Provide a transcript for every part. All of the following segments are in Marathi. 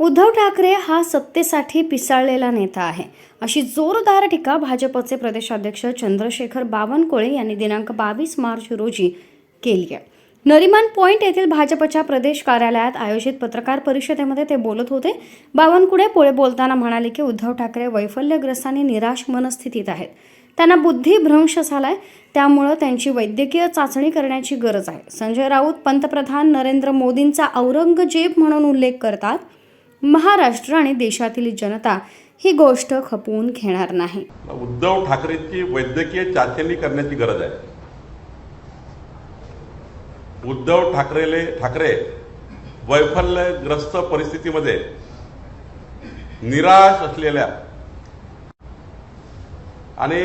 उद्धव ठाकरे हा सत्तेसाठी पिसाळलेला नेता आहे. अशी जोरदार टीका भाजपचे प्रदेशाध्यक्ष चंद्रशेखर बावनकुळे यांनी दिनांक बावीस मार्च रोजी केली आहे. नरिमान पॉइंट येथील भाजपच्या प्रदेश कार्यालयात आयोजित पत्रकार परिषदेमध्ये ते बोलत होते. बावनकुळे पुढे बोलताना म्हणाले की उद्धव ठाकरे वैफल्यग्रस्त आणि निराश मनस्थितीत आहेत. त्यांना बुद्धिभ्रंश झालाय. त्यामुळं त्यांची वैद्यकीय चाचणी करण्याची गरज आहे. संजय राऊत पंतप्रधान नरेंद्र मोदींचा औरंगजेब म्हणून उल्लेख करतात महाराष्ट्र आणि देशातील जनता ही गोष्ट खपवून घेणार नाही. उद्धव ठाकरेंची वैद्यकीय चाचणी करण्याची गरज आहे. उद्धव ठाकरेले ठाकरे वैफल्यग्रस्त परिस्थितीमध्ये निराश असलेल्या आणि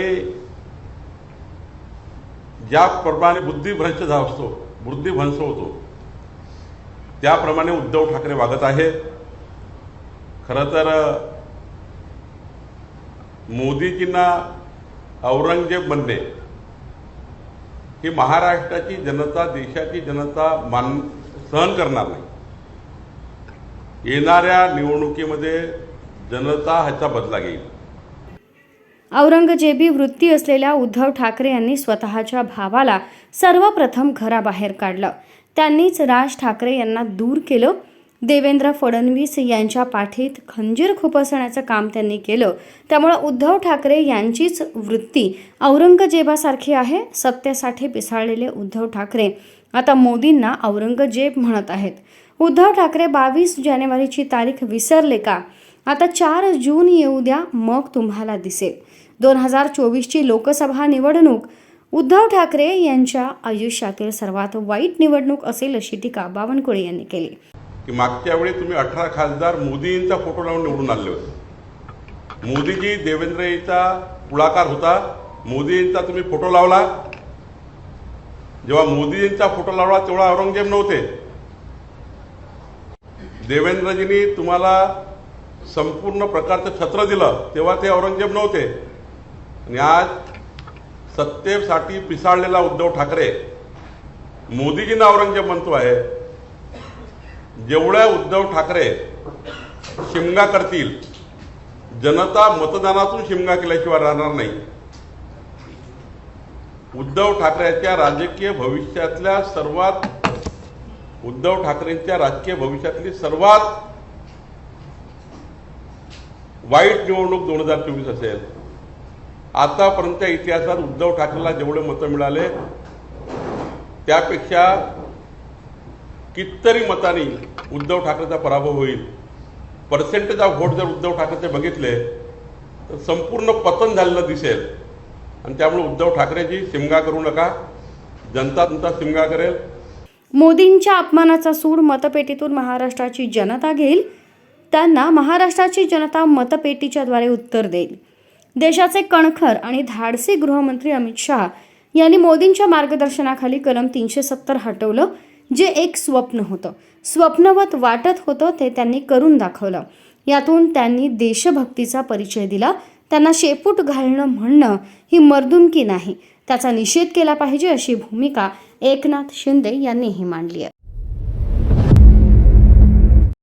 ज्याप्रमाणे बुद्धिभ्रंश असतो बुद्धिभ्रंश होतो त्याप्रमाणे उद्धव ठाकरे वागत आहे खरं तर मोदीजींना औरंगजेब बनणे ही महाराष्ट्राची जनता देशाची जनता मान सहन करणार नाही. येणाऱ्या निवडणुकीमध्ये जनता ह्याचा बदला घेईल. औरंगजेबी वृत्ती असलेल्या उद्धव ठाकरे यांनी स्वतःच्या भावाला सर्वप्रथम घराबाहेर काढलं. त्यांनीच राज ठाकरे यांना दूर केलं. देवेंद्र फडणवीस यांच्या पाठीत खंजीर खुपसण्याचं काम त्यांनी केलं. त्यामुळं उद्धव ठाकरे यांचीच वृत्ती औरंगजेबासारखी आहे सत्तेसाठी पिसाळलेले उद्धव ठाकरे. आता मोदींना औरंगजेब म्हणत आहेत. उद्धव ठाकरे बावीस जानेवारीची तारीख विसरले का? आता चार जून येऊ द्या मग तुम्हाला दिसेल. दोन हजार चोवीसची लोकसभा निवडणूक. उद्धव ठाकरे यांच्या आयुष्यातील सर्वात वाईट निवडणूक असेल अशी टीका बावनकुळे यांनी केली. की मागच्या वेळी तुम्ही अठरा खासदार मोदींचा फोटो लावून निवडून आणले होते. मोदीजी देवेंद्रजीचा पुढाकार होता. मोदींचा तुम्ही फोटो लावला. जेव्हा मोदीजींचा फोटो लावला तेव्हा औरंगजेब नव्हते. देवेंद्रजींनी तुम्हाला संपूर्ण प्रकारचं छत्र दिलं तेव्हा ते औरंगजेब नव्हते. आणि आज सत्तेसाठी पिसाळलेला उद्धव ठाकरे मोदीजींना औरंगजेब म्हणतो आहे. जेवढ्या उद्धव ठाकरे शिमगा करतील जनता मतदानातून शिमगा केल्याशिवाय राहणार नाही. उद्धव ठाकरेच्या राजकीय भविष्यातल्या सर्वात उद्धव ठाकरेंच्या राजकीय भविष्यातली सर्वात वाईट निवडणूक दोन हजार चोवीस असेल. आतापर्यंतच्या इतिहासात उद्धव ठाकरेला जेवढे मतं मिळाले त्यापेक्षा कितीतरी मतांनी उद्धव ठाकरेचा पराभव होईल. पर्सेंटेज ऑफ व्होट जर उद्धव ठाकरेचे बघितले तर संपूर्ण पतन झालेलं दिसेल. आणि त्यामुळे उद्धव ठाकरेची शिमगा करू नका. जनता तुमचा शिमगा करेल. मोदींच्या अपमानाचा सूड मतपेटीतून महाराष्ट्राची जनता घेईल. त्यांना महाराष्ट्राची जनता मतपेटीच्याद्वारे उत्तर देईल. देशाचे कणखर आणि धाडसी गृहमंत्री अमित शहा यांनी मोदींच्या मार्गदर्शनाखाली कलम तीनशे सत्तर हटवलं. जे एक स्वप्न होतं. स्वप्नवत वाटत होतं ते त्यांनी करून दाखवलं. यातून त्यांनी देशभक्तीचा परिचय दिला. त्यांना शेपूट घालणं म्हणणं ही मर्दुमकी नाही. त्याचा निषेध केला पाहिजे अशी भूमिका एकनाथ शिंदे यांनीही मांडली आहे.